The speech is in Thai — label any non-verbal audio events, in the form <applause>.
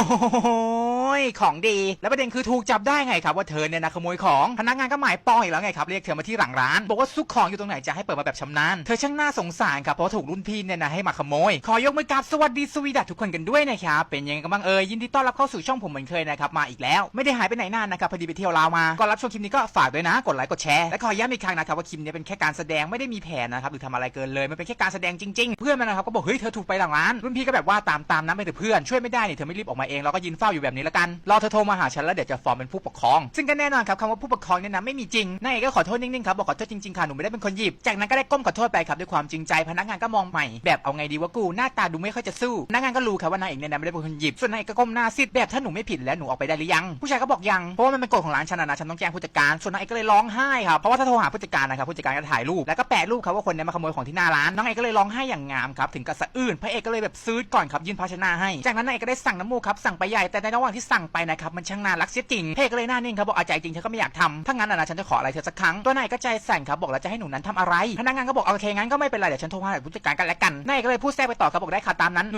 Oh. <laughs> ยของดี แล้วประเด็นคือถูกจับได้ไงครับว่าเธอเนี่ยนะขโมยของพนักงานก็หมายปองอีกแล้วไงครับเรียกเธอมาที่หลังร้าน บอกว่าซุกของอยู่ตรงไหนจะให้เปิดมาแบบชำนาญเธอช่างน่าสงสารครับเพราะถูกรุ่นพี่เนี่ยนะให้มาขโมย ขอยกมือกราบสวัสดีสวีดัตทุกคนกันด้วยนะครับเป็นยังไงกันบ้างเอ่ยยินดีต้อนรับเข้าสู่ช่องผมเหมือนเคยนะครับมาอีกแล้ว ไม่ได้หายไปไหนนานนะครับพอดีไปเที่ยวลาวมาก่อนรับชมคลิปนี้ก็ฝากด้วยนะกดไลค์กดแชร์และขอย้ำอีกครั้งนะครับว่าคลิปนี้เป็นแค่การแสดงไม่ได้มีแผนนะครับหรือทำอะไรเกินเลยมันเป็นแค่การแสดงจริงๆ เพื่อนมันนะครับก็บอกเฮ้ยเธอถูกไปหลังร้านรุ่นพี่ก็แบบว่าตามตามนั้นไปเถอะเพื่อนช่วยไม่ได้นี่เธอไม่รีบออกมาเองเราก็ยืนเฝ้าอยู่แบบนี้ละกันรอเธอโทรมาหาฉันแล้วเดี๋ยวจะฟอร์มเป็นผู้ปกครอง ซึ่งก็แน่นอนครับคำว่าผู้ปกครองเนี่ยนะไม่มีจริงนายเอกก็ขอโทษนิ่งๆครับบอกขอโทษจริงๆค่ะหนูไม่ได้เป็นคนหยิบจากนั้นก็ได้ก้มขอโทษไปครับด้วยความจริงใจพนักงานก็มองใหม่แบบเอาไงดีวะกูหน้าตาดูไม่ค่อยจะสู้พนักงานก็รู้ครับว่านายเอกเนี่ยนะไม่ได้เป็นคนหยิบส่วนนายเอกก็ก้มหน้าซิดแบบถ้าหนูไม่ผิดแล้วหนูออกไปได้หรือยัง ผู้ชายก็บอกยังเพราะว่ามันเป็นกฎของร้านฉันนะฉันต้องแจ้งผู้จัดการส่วนนายเอกก็เลยร้องไห้ครับเพราะว่าถ้าโทรหาผู้จัดการนะครับผู้จัดการก็ถ่ายรูปแล้วก็แปะรูปครับว่าคนเนี้มาขโมยของที่หน้าร้านน้องเอกก็เลยร้องไห้อย่างงามครับถึงกับสะอื้นพระเอกก็เลยแบบซื้อก่อนครับยื่นภาชนะให้จากนั้นนายเอกก็ได้สั่งน้ำมูกครับสั่งไปใหญ่แต่ในระหว่างที่สั่งไปนะครับมันช่างน่ารักเสียจริงเอกก็เลยหน้านิ่งครับบอกเอาใจจริงเธอก็ไม่อยากทำถ้างั้นนะนะฉันจะขออะไรเธอสักครั้งตัวนายก็ใจสั่นครับบอกแล้วจะให้หนูนั้นทำอะไร พนักงานก็บอกโอเคงั้นก็ไม่เป็นไรเดี๋ยวฉันโทรหาผู้จัดการกันแล้วกันนายก็เลยพูดแทรกไปต่อครับบอกได้ค่ะตามนั้น